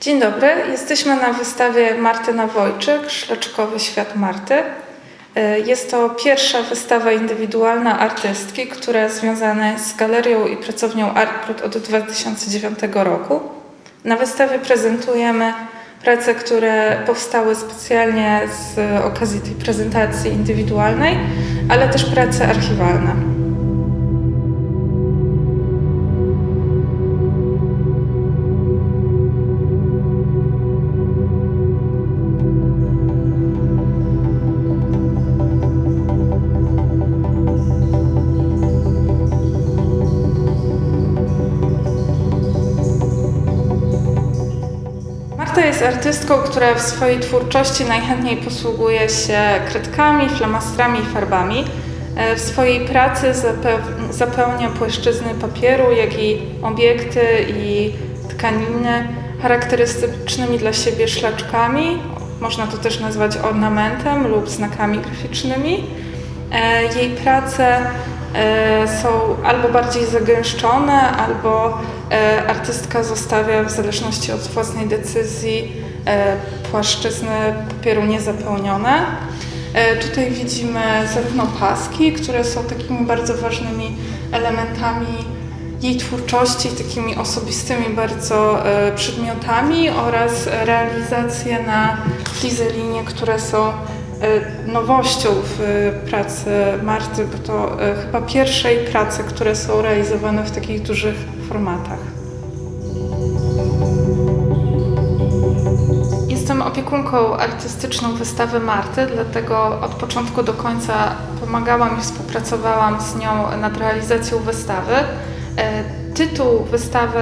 Dzień dobry, jesteśmy na wystawie Martyna Wojczyk, Szlaczkowy Świat Marty. Y, Jest to pierwsza wystawa indywidualna artystki, która związana z galerią i pracownią Artprut od 2009 roku. Na wystawie prezentujemy prace, które powstały specjalnie z okazji tej prezentacji indywidualnej, ale też prace archiwalne. Jest artystką, która w swojej twórczości najchętniej posługuje się kredkami, flamastrami i farbami. E, W swojej pracy zapełnia płaszczyzny papieru, jak i obiekty i tkaniny charakterystycznymi dla siebie szlaczkami. Można to też nazwać ornamentem lub znakami graficznymi. E, Jej prace są albo bardziej zagęszczone, albo e, artystka zostawia w zależności od własnej decyzji e, płaszczyzny papieru niezapełnione. E, Tutaj widzimy zarówno paski, które są takimi bardzo ważnymi elementami jej twórczości, takimi osobistymi bardzo e, przedmiotami oraz realizacje na flizelinie, które są e, nowością w e, pracy Marty, bo to e, chyba pierwsze prace, które są realizowane w takich dużych formatach. Jestem opiekunką artystyczną wystawy Marty, dlatego od początku do końca pomagałam i współpracowałam z nią nad realizacją wystawy. E, Tytuł wystawy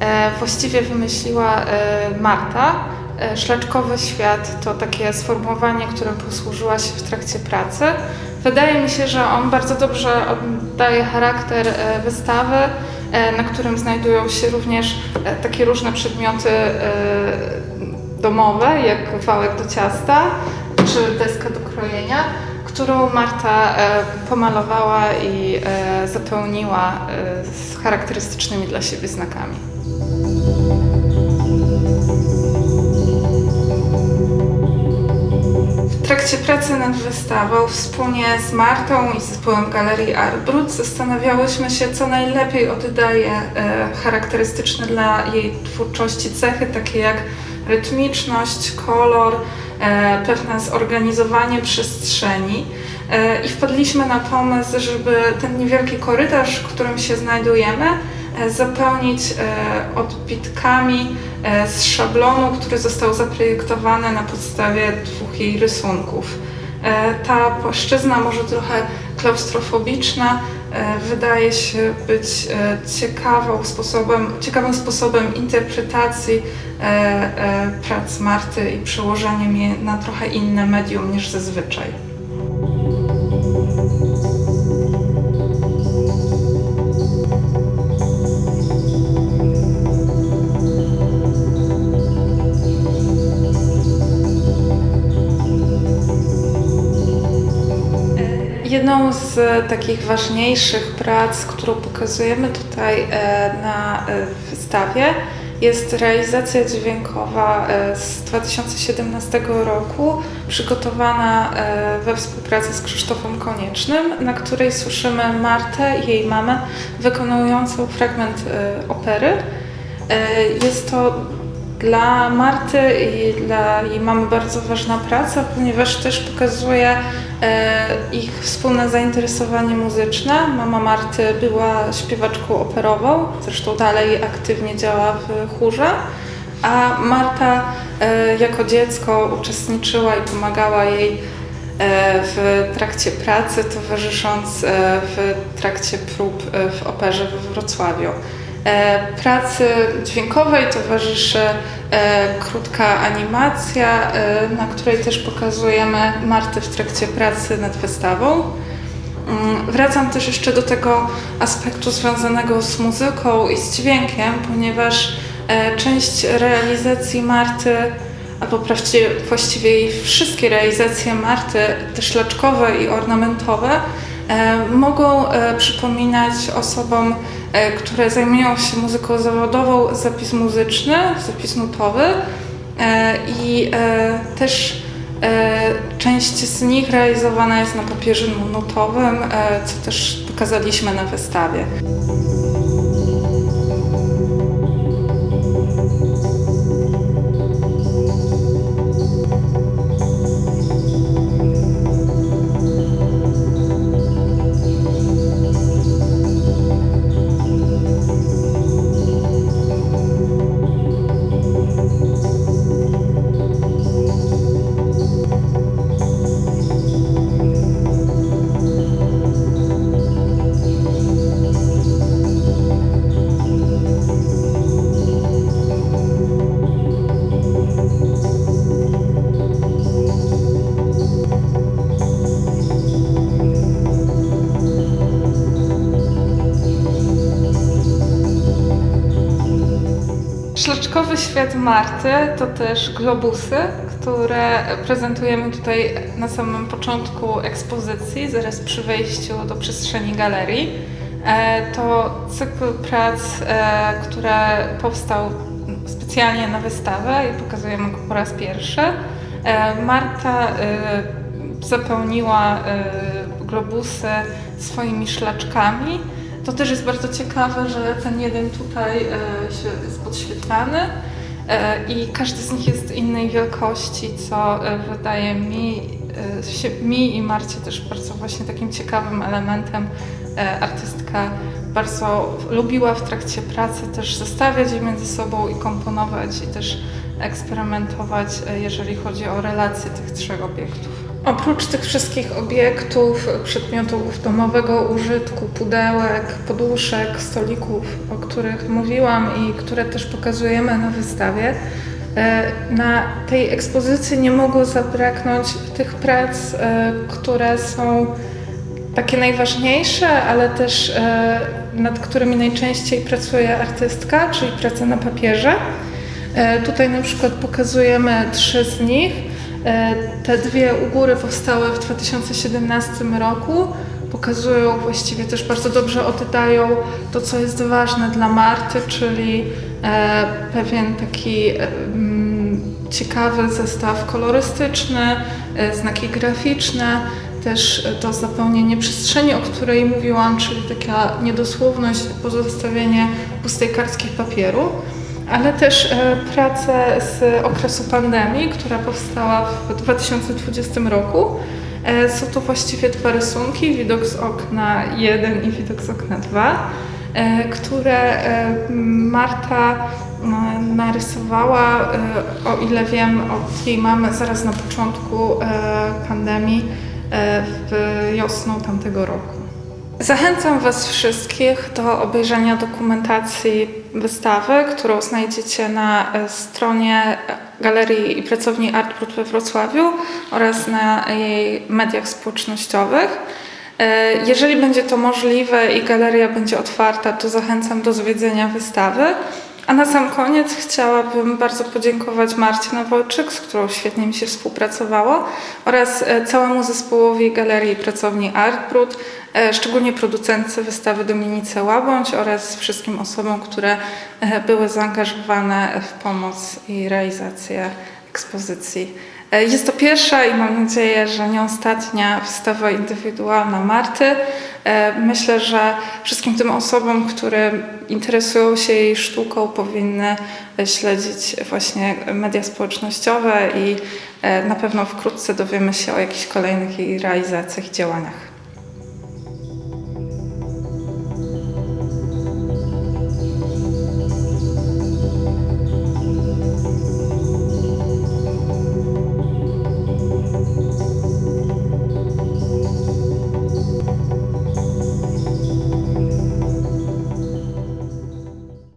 e, właściwie wymyśliła e, Marta. E, Szlaczkowy świat to takie sformułowanie, którym posłużyła się w trakcie pracy. Wydaje mi się, że on bardzo dobrze oddaje charakter e, wystawy, e, na którym znajdują się również takie różne przedmioty domowe, jak wałek do ciasta czy deska do krojenia, którą Marta pomalowała i zapełniła z charakterystycznymi dla siebie znakami. Trakcie pracy nad wystawą wspólnie z Martą i zespołem Galerii Artbrut zastanawiałyśmy się, co najlepiej oddaje e, charakterystyczne dla jej twórczości cechy, takie jak rytmiczność, kolor, e, pewne zorganizowanie przestrzeni. E, I wpadliśmy na pomysł, żeby ten niewielki korytarz, w którym się znajdujemy, zapełnić e, odbitkami e, z szablonu, który został zaprojektowany na podstawie dwóch jej rysunków. E, Ta płaszczyzna może trochę klaustrofobiczna, e, wydaje się być e, ciekawą sposobem, ciekawym sposobem interpretacji e, e, prac Marty i przełożeniem je na trochę inne medium niż zazwyczaj. Z takich ważniejszych prac, którą pokazujemy tutaj e, na e, wystawie, jest realizacja dźwiękowa e, z 2017 roku, przygotowana we współpracy z Krzysztofem Koniecznym, na której słyszymy Martę i jej mamę wykonującą fragment opery. Jest to dla Marty i dla jej mamy bardzo ważna praca, ponieważ też pokazuje e, ich wspólne zainteresowanie muzyczne. Mama Marty była śpiewaczką operową, zresztą dalej aktywnie działa w chórze, a Marta e, jako dziecko uczestniczyła i pomagała jej e, w trakcie pracy, towarzysząc w trakcie prób w operze we Wrocławiu. E, Pracy dźwiękowej towarzyszy e, krótka animacja, e, na której też pokazujemy Martę w trakcie pracy nad wystawą. Mm, Wracam też jeszcze do tego aspektu związanego z muzyką i z dźwiękiem, ponieważ część realizacji Marty, albo właściwie, jej wszystkie realizacje Marty, te szlaczkowe i ornamentowe, mogą e, przypominać osobom, e, które zajmują się muzyką zawodową, zapis muzyczny, zapis nutowy e, i e, też e, część z nich realizowana jest na papierze nutowym, e, co też pokazaliśmy na wystawie. Szlaczkowy świat Marty to też globusy, które prezentujemy tutaj na samym początku ekspozycji, zaraz przy wejściu do przestrzeni galerii. E, To cykl prac, e, który powstał specjalnie na wystawę i pokazujemy go po raz pierwszy. E, Marta zapełniła globusy swoimi szlaczkami. To też jest bardzo ciekawe, że ten jeden tutaj e, się- jest podświetlany e, i każdy z nich jest innej wielkości, co e, wydaje mi, się, mi i Marcie też bardzo właśnie takim ciekawym elementem. Artystka bardzo lubiła w trakcie pracy też zestawiać je między sobą i komponować i też eksperymentować, jeżeli chodzi o relacje tych trzech obiektów. Oprócz tych wszystkich obiektów, przedmiotów domowego użytku, pudełek, poduszek, stolików, o których mówiłam i które też pokazujemy na wystawie, e, na tej ekspozycji nie mogło zabraknąć tych prac, e, które są takie najważniejsze, ale też e, nad którymi najczęściej pracuje artystka, czyli prace na papierze. Tutaj na przykład pokazujemy trzy z nich. E, Te dwie u góry powstały w 2017 roku. Pokazują właściwie też bardzo dobrze oddają to, co jest ważne dla Marty, czyli e, pewien taki e, mm, ciekawy zestaw kolorystyczny, znaki graficzne, też to zapełnienie przestrzeni, o której mówiłam, czyli taka niedosłowność, pozostawienie pustej kartki papieru ale też e, pracę z okresu pandemii, która powstała w 2020 roku. E, Są to właściwie dwa rysunki, widok z okna 1 i widok z okna 2, e, które Marta narysowała, o ile wiem, od jej mamy zaraz na początku pandemii, w wiosną tamtego roku. Zachęcam Was wszystkich do obejrzenia dokumentacji wystawy, którą znajdziecie na e, stronie Galerii i Pracowni Artbrut we Wrocławiu oraz na jej mediach społecznościowych. E, Jeżeli będzie to możliwe i galeria będzie otwarta, to zachęcam do zwiedzenia wystawy. A na sam koniec chciałabym bardzo podziękować Marcie Nowolczyk, z którą świetnie mi się współpracowało, oraz e, całemu zespołowi Galerii Pracowni Artbrut, e, szczególnie producentce wystawy Dominice Łabądź oraz wszystkim osobom, które e, były zaangażowane w pomoc i realizację ekspozycji. Jest to pierwsza i mam nadzieję, że nie ostatnia wystawa indywidualna Marty. E, Myślę, że wszystkim tym osobom, które interesują się jej sztuką, powinny śledzić właśnie media społecznościowe i e, na pewno wkrótce dowiemy się o jakichś kolejnych jej realizacjach i działaniach.